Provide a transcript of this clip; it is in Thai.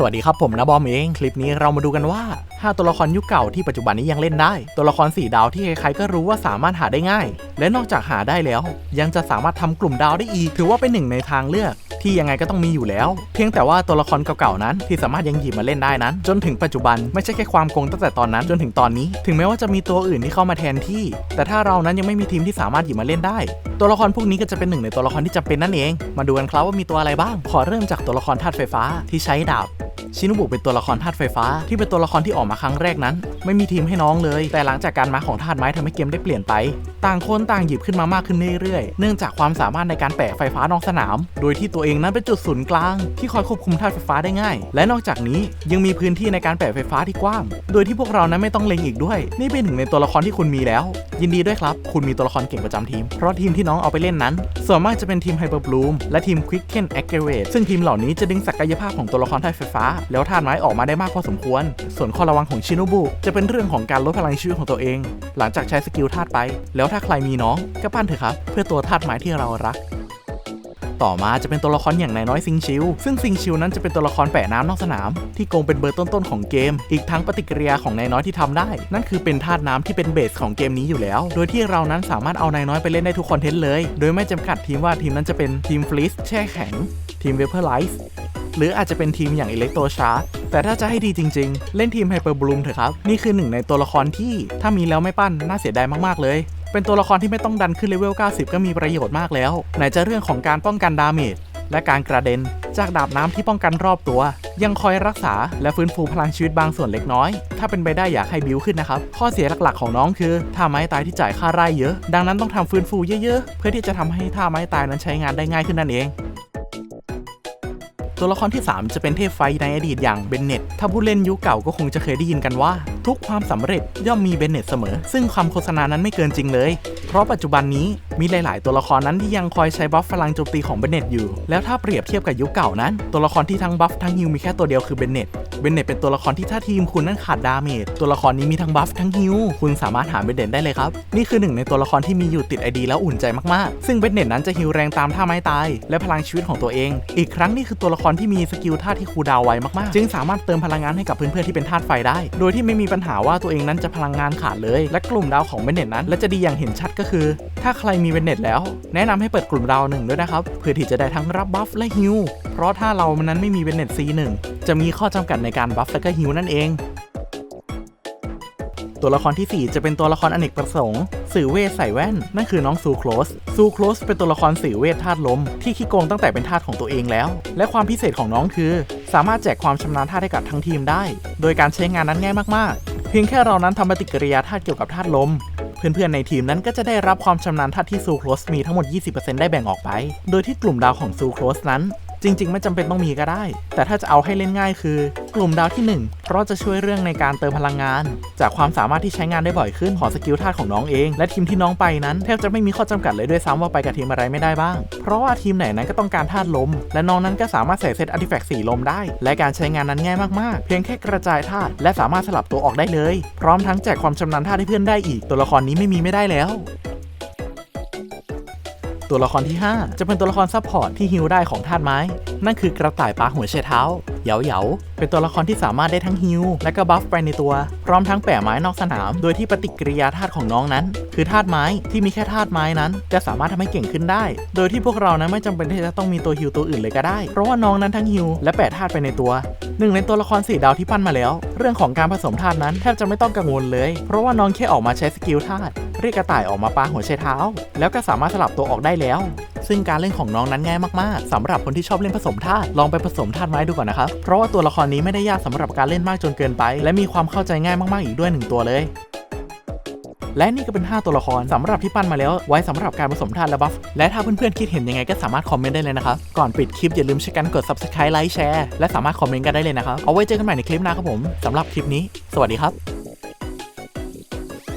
สวัสดีครับผมนะบอมเอง คลิปนี้เรามาดูกันว่า 5 ตัวละครยุคเก่าที่ปัจจุบันนี้ยังเล่นได้ ตัวละคร 4 ดาวที่ใครๆก็รู้ว่าสามารถหาได้ง่าย และนอกจากหาได้แล้ว ยังจะสามารถทำกลุ่มดาวได้อีก ถือว่าเป็นหนึ่งในทางเลือกที่ยังไงก็ต้องมีอยู่แล้ว เพียงแต่ว่าตัวละครเก่าๆนั้นที่สามารถยังหยิบมาเล่นได้นั้น จนถึงปัจจุบันไม่ใช่แค่ความโกงตั้งแต่ตอนนั้นจนถึงตอนนี้ ถึงแม้ว่าจะมีตัวอื่นที่เข้ามาแทนที่ แต่ถ้าเรานั้นยังไม่มีทีมที่สามารถหยิบมาเล่นได้ ตัวละครพวกนี้ก็จะเป็นหนึ่งในตัวละครที่จำเป็นนั่นเอง มาดูกันครับว่ามีตัวอะไรบ้าง ขอเริ่มจากตัวละครธาตุไฟฟ้าที่ใช้ดาบ ชินุบุเป็นตัวละครธาตุไฟฟ้า ที่เป็นตัวละครที่ออกมาครั้งแรกนั้น ไม่มีทีมให้น้องเลย แต่หลังจากการมาของธาตุไม้ทำให้เกมได้เปลี่ยนไป ต่างคนต่างหยิบขึ้นมามากขึ้นเรื่อยๆ เนื่องจากความสามารถในการแปะไฟฟ้านอกสนาม โดยที่ตัวเองนั้นเป็นจุดศูนย์กลาง ที่คอยควบคุมธาตุไฟฟ้าได้ง่าย และนอกจากนี้ยังมีพื้นที่ในการแปะไฟฟ้าที่กว้าง โดยที่พวกเรานั้นไม่ต้องเล็งอีกด้วย นี่เป็นหนึ่งในตัวละครที่คุณมีแล้ว ยินดีด้วยครับ คุณมีตัวละครเก่งประจำทีม เพราะทีมที่น้องเอาไปเล่นนั้น ส่วนมากจะเป็นทีม Hyper Bloom และทีม Quicken Activate ซึ่งทีมเหล่านี้จะดึงศักยภาพของตัวละครธาตุไฟฟ้าแล้วธาตุไม้ออกมาได้มากพอสมควร ส่วนข้อระวังของชิโนบุจะเป็นเรื่องของการลดพลังชีวิตของตัวเอง หลังจากใช้สกิลธาตุไป แล้วถ้าใครมีน้องก็ปั้นเถอะครับ เพื่อตัวธาตุไม้ที่เรารักต่อมาจะเป็นตัวละครอย่างนายน้อยซิงชิว ซึ่งซิงชิวนั้นจะเป็นตัวละครแปะน้ำนอกสนาม ที่โกงเป็นเบอร์ต้นๆของเกม อีกทั้งปฏิกิริยาของนายน้อยที่ทำได้ นั่นคือเป็นธาตุน้ำที่เป็นเบสของเกมนี้อยู่แล้ว โดยที่เรานั้นสามารถเอานายน้อยไปเล่นได้ทุกคอนเทนต์เลย โดยไม่จำกัดทีมว่าทีมนั้นจะเป็นทีมฟลิสแช่แข็งทีมเวเ p อร์ไลซ์ หรืออาจจะเป็นทีมอย่างอิเล็กโตชาร์แต่ถ้าจะให้ดีจริง ๆ เล่นทีมไฮเปอร์บลูมเถอะครับ นี่คือหนึ่งในตัวละครที่ถ้ามีแล้วไม่ปั้นน่าเสียดายมากๆเลยเป็นตัวละครที่ไม่ต้องดันขึ้นเลเวล 90 ก็มีประโยชน์มากแล้ว ไหนจะเรื่องของการป้องกันดาเมจและการกระเด็น จากดาบน้ำที่ป้องกันรอบตัว ยังคอยรักษาและฟื้นฟูพลังชีวิตบางส่วนเล็กน้อย ถ้าเป็นไปได้อยากให้บิวขึ้นนะครับ ข้อเสียหลักๆของน้องคือท่าไม้ตายที่จ่ายค่าไร่เยอะ ดังนั้นต้องทำฟื้นฟูเยอะๆ เพื่อที่จะทำให้ท่าไม้ตายนั้นใช้งานได้ง่ายขึ้นนั่นเอง ตัวละครที่ 3 จะเป็นเทพไฟในอดีตอย่างเบนเน็ต ถ้าผู้เล่นยุคเก่าก็คงจะเคยได้ยินกันว่า ทุกความสำเร็จย่อมมีเบนเน็ตเสมอ ซึ่งคำโฆษณานั้นไม่เกินจริงเลย เพราะปัจจุบันนี้มีหลาย ๆ ตัวละครนั้นที่ยังคอยใช้บัฟพลังโจมตีของเบนเน็ตอยู่ แล้วถ้าเปรียบเทียบกับยุคเก่านั้น ตัวละครที่ทั้งบัฟทั้งฮิวมีแค่ตัวเดียวคือเบนเน็ต เบนเน็ตเป็นตัวละครที่ถ้าทีมคุณนั้นขาดดาเมจ ตัวละครนี้มีทั้งบัฟทั้งฮิวคุณสามารถหาเบนเน็ตได้เลยครับ นี่คือหนึ่งในตัวละครที่มีอยู่ติดไอดีแล้วอุ่นใจมาก ๆ ซึ่งเบนเน็ตนั้นจะฮิวแรงตามท่าไม้ตาย และพลังชีวิตของตัวเอง อีกครั้งนี่คือตัวละครที่มีสกิลท่าที่คูดาวไวมาก ๆ จึงสามารถเติมพลังงานให้กับเพื่อนๆที่เป็นธาตุไฟได้ โดยที่ไม่มีปัญญหาว่าตัวเองนั้นจะพลังงานขาดเลย และกลุ่มดาวของเบนเน็ตนั้น และจะดีอย่างเห็นชัดก็คือ ถ้าใครมีเบนเน็ตแล้ว แนะนำให้เปิดกลุ่มดาวหนึ่งด้วยนะครับเพื่อที่จะได้ทั้งรับบัฟและฮิวเพราะถ้าเรานั้นไม่มีเบนเน็ต C1 จะมีข้อจำกัดในการบัฟและก็ฮิวนั่นเองตัวละครที่ 4 จะเป็นตัวละครอเนกประสงค์สื่อเวทใส่แว่น นั่นคือน้องซูโคลสซูโคลสเป็นตัวละครสื่อเวทธาตุลม ที่ขี้โกงตั้งแต่เป็นธาตุของตัวเองแล้ว และความพิเศษของน้องคือ สามารถแจกความชำนาญธาตุให้กับทั้งทีมได้ โดยการใช้งานนั้นง่ายมาก เพียงแค่เรานั้นทำปฏิกิริยาธาตุเกี่ยวกับธาตุลม เพื่อนๆในทีมนั้นก็จะได้รับความชำนาญธาตุที่ซูโครสมีทั้งหมด 20%ได้แบ่งออกไป โดยที่กลุ่มดาวของซูโครสนั้น จริง ๆ ไม่จำเป็นต้องมีก็ได้ แต่ถ้าจะเอาให้เล่นง่ายคือ กลุ่มดาวที่ 1 เพราะจะช่วยเรื่องในการเติมพลังงาน จากความสามารถที่ใช้งานได้บ่อยขึ้นของสกิลธาตุของน้องเอง และทีมที่น้องไปนั้นแทบจะไม่มีข้อจำกัดเลยด้วยซ้ำว่าไปกับทีมอะไรไม่ได้บ้าง เพราะว่าทีมไหนนั้นก็ต้องการธาตุลม และน้องนั้นก็สามารถใส่เซตอาร์ติแฟกต์สีลมได้ และการใช้งานนั้นง่ายมากๆ เพียงแค่กระจายธาตุและสามารถสลับตัวออกได้เลย พร้อมทั้งแจกความชำนาญธาตุให้เพื่อนได้อีก ตัวละครนี้ไม่มีไม่ได้แล้ว ตัวละครที่ 5 จะเป็นตัวละครซัพพอร์ตที่ฮิลได้ของธาตุไม้ นั่นคือกระต่ายปลาหัวเชเท้าเหยาเหยาเป็นตัวละครที่สามารถได้ทั้งฮิลและก็บัฟไปในตัว พร้อมทั้งแปะไม้นอกสนาม โดยที่ปฏิกิริยาธาตุของน้องนั้น คือธาตุไม้ที่มีแค่ธาตุไม้นั้น จะสามารถทำให้เก่งขึ้นได้ โดยที่พวกเรานั้นไม่จำเป็นที่จะต้องมีตัวฮิลตัวอื่นเลยก็ได้ เพราะว่าน้องนั้นทั้งฮิลและแปะธาตุไปในตัวหนึ่งในตัวละครสี่ดาวที่ปั้นมาแล้ว เรื่องของการผสมธาตุนั้นแทบจะไม่ต้องกังวลเลย เพราะว่าน้องแค่ออกมาใช้สกิลธาตุ เรียกกระต่ายออกมาปาหัวไชเท้า แล้วก็สามารถสลับตัวออกได้แล้ว ซึ่งการเล่นของน้องนั้นง่ายมากๆสำหรับคนที่ชอบเล่นผสมธาตุลองไปผสมธาตุไม้ดูก่อนนะครับ เพราะว่าตัวละครนี้ไม่ได้ยากสำหรับการเล่นมากจนเกินไป และมีความเข้าใจง่ายมากๆอีกด้วยหนึ่งตัวเลยและนี่ก็เป็น 5 ตัวละครสำหรับที่ปั้นมาแล้วไว้สำหรับการผสมธาตุและบัฟ และถ้าเพื่อนๆคิดเห็นยังไงก็สามารถคอมเมนต์ได้เลยนะครับ ก่อนปิดคลิปอย่าลืมช่วยกันกด subscribe ไลค์แชร์และสามารถคอมเมนต์กันได้เลยนะครับ เอาไว้เจอกันใหม่ในคลิปหน้าครับผมสำหรับคลิปนี้ สวัสดีครับ